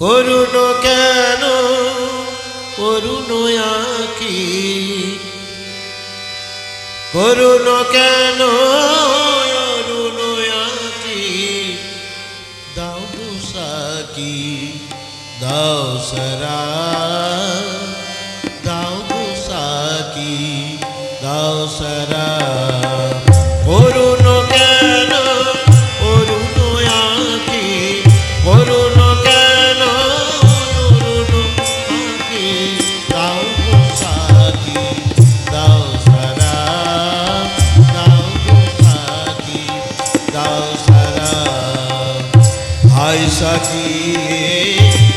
করুণ কেন? করুণ আঁকি করুণ কেন? অরুণ আঁকি দাও সাকি দাও সরা। দাও সাকি দাও সরা। সারা ভাই সাকিয়ে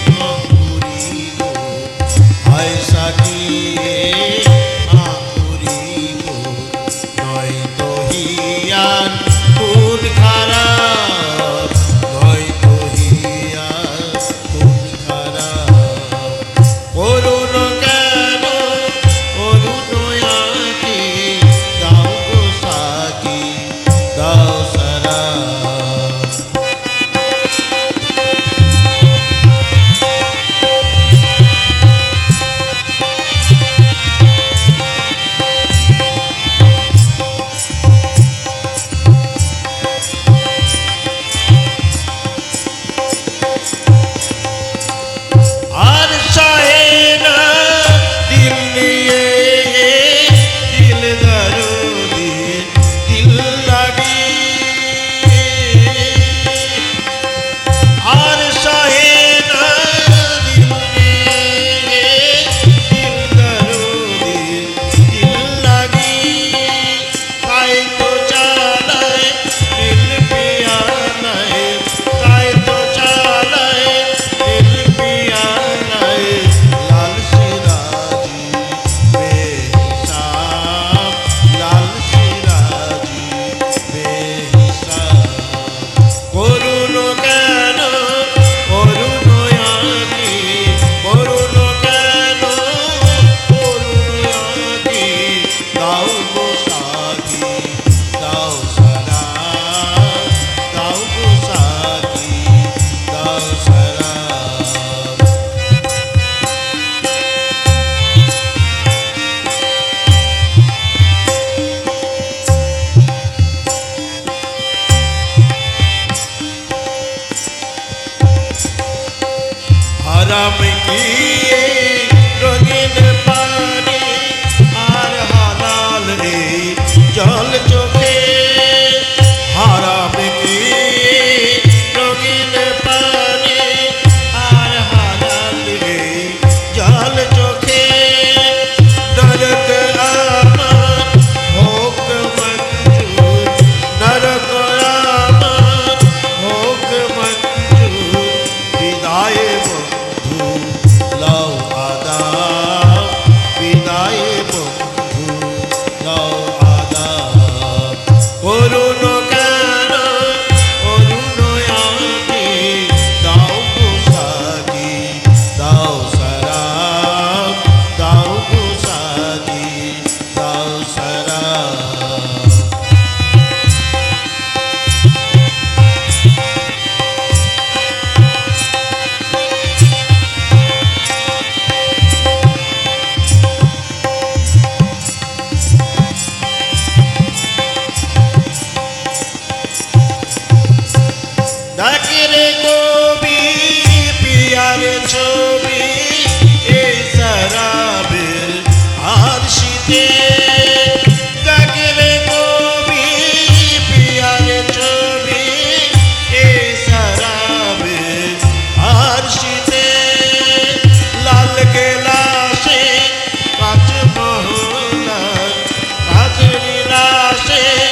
কে